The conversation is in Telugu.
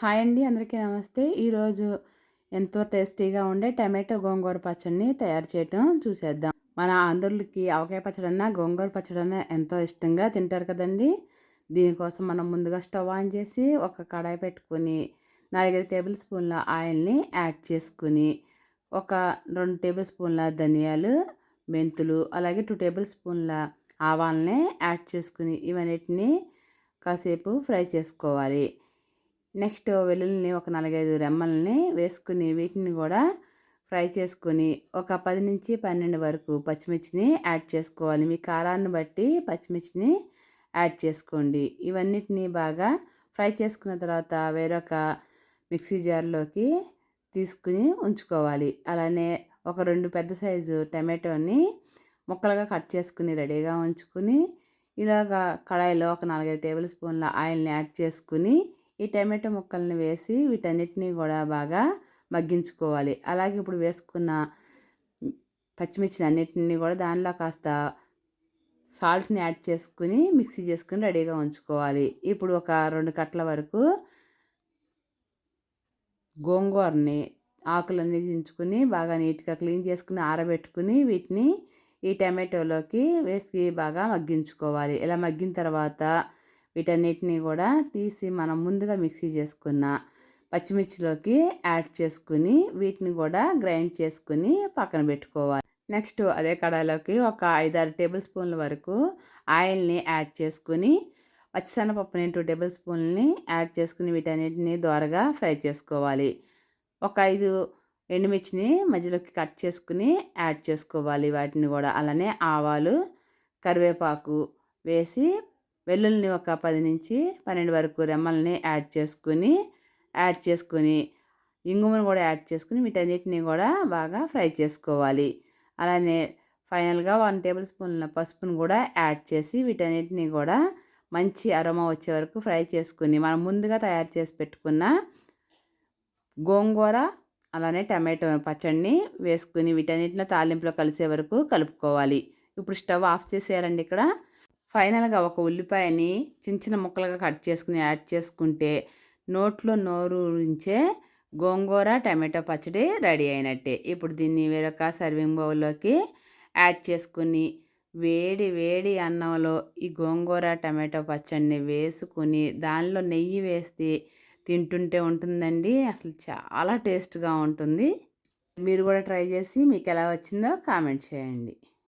హాయ్ అండి అందరికీ నమస్తే. ఈరోజు ఎంతో టేస్టీగా ఉండే టమాటో గోంగూర పచ్చడిని తయారు చేయటం చూసేద్దాం. మన ఆంధ్రులకి ఆవకాయ పచ్చడి అన్న గోంగూర పచ్చడి అన్న ఎంతో ఇష్టంగా తింటారు కదండి. దీనికోసం మనం ముందుగా స్టవ్ ఆన్ చేసి ఒక కడాయి పెట్టుకుని నాలుగైదు టేబుల్ స్పూన్ల ఆయిల్ని యాడ్ చేసుకుని ఒక రెండు టేబుల్ స్పూన్ల ధనియాలు మెంతులు అలాగే టూ టేబుల్ స్పూన్ల ఆవాలని యాడ్ చేసుకుని ఇవన్నిటిని కాసేపు ఫ్రై చేసుకోవాలి. నెక్స్ట్ వెల్లుల్లిని ఒక నాలుగైదు రెమ్మల్ని వేసుకుని వీటిని కూడా ఫ్రై చేసుకొని ఒక పది నుంచి పన్నెండు వరకు పచ్చిమిర్చిని యాడ్ చేసుకోవాలి. మీ కారాన్ని బట్టి పచ్చిమిర్చిని యాడ్ చేసుకోండి. ఇవన్నిటిని బాగా ఫ్రై చేసుకున్న తర్వాత వేరొక మిక్సీ జార్లోకి తీసుకుని ఉంచుకోవాలి. అలానే ఒక రెండు పెద్ద సైజు టమాటోని ముక్కలుగా కట్ చేసుకుని రెడీగా ఉంచుకుని ఇలాగా కడాయిలో ఒక నాలుగైదు టేబుల్ స్పూన్ల ఆయిల్ని యాడ్ చేసుకుని ఈ టమాటో ముక్కల్ని వేసి వీటన్నిటిని కూడా బాగా మగ్గించుకోవాలి. అలాగే ఇప్పుడు వేసుకున్న పచ్చిమిర్చిని అన్నిటిని కూడా దానిలో కాస్త సాల్ట్ని యాడ్ చేసుకుని మిక్సీ చేసుకుని రెడీగా ఉంచుకోవాలి. ఇప్పుడు ఒక రెండు కట్టల వరకు గోంగూరని ఆకులన్నీ దించుకుని బాగా నీట్గా క్లీన్ చేసుకుని ఆరబెట్టుకుని వీటిని ఈ టమాటోలోకి వేసి బాగా మగ్గించుకోవాలి. ఇలా మగ్గిన తర్వాత వీటన్నిటిని కూడా తీసి మనం ముందుగా మిక్సీ చేసుకున్న పచ్చిమిర్చిలోకి యాడ్ చేసుకుని వీటిని కూడా గ్రైండ్ చేసుకుని పక్కన పెట్టుకోవాలి. నెక్స్ట్ అదే కడాయిలోకి ఒక ఐదారు టేబుల్ స్పూన్ల వరకు ఆయిల్ని యాడ్ చేసుకుని పచ్చిసెనపప్పుని టూ టేబుల్ స్పూన్ని యాడ్ చేసుకుని వీటన్నిటిని దోరగా ఫ్రై చేసుకోవాలి. ఒక ఐదు ఎండుమిర్చిని మధ్యలోకి కట్ చేసుకుని యాడ్ చేసుకోవాలి. వాటిని కూడా అలానే ఆవాలు కరివేపాకు వేసి వెల్లుల్ని ఒక పది నుంచి పన్నెండు వరకు రెమ్మల్ని యాడ్ చేసుకుని యాడ్ చేసుకుని ఇంగుమను కూడా యాడ్ చేసుకుని వీటన్నిటిని కూడా బాగా ఫ్రై చేసుకోవాలి. అలానే ఫైనల్గా వన్ టేబుల్ స్పూన్ల పసుపును కూడా యాడ్ చేసి వీటన్నిటిని కూడా మంచి అరోమా వచ్చే వరకు ఫ్రై చేసుకుని మనం ముందుగా తయారు చేసి పెట్టుకున్న గోంగూర అలానే టమాటో పచ్చడిని వేసుకుని వీటన్నిటిని తాలింపులో కలిసే వరకు కలుపుకోవాలి. ఇప్పుడు స్టవ్ ఆఫ్ చేసేయాలండి ఇక్కడ. ఫైనల్గా ఒక ఉల్లిపాయని చిన్న చిన్న ముక్కలుగా కట్ చేసుకుని యాడ్ చేసుకుంటే నోట్లో నోరు గోంగూర టమాటో పచ్చడి రెడీ అయినట్టే. ఇప్పుడు దీన్ని వేరొక సర్వింగ్ బౌల్లోకి యాడ్ చేసుకుని వేడి వేడి అన్నంలో ఈ గోంగూర టమాటో పచ్చడిని వేసుకుని దానిలో నెయ్యి వేసి తింటుంటే ఉంటుందండి. అసలు చాలా టేస్ట్గా ఉంటుంది. మీరు కూడా ట్రై చేసి మీకు ఎలా వచ్చిందో కామెంట్ చేయండి.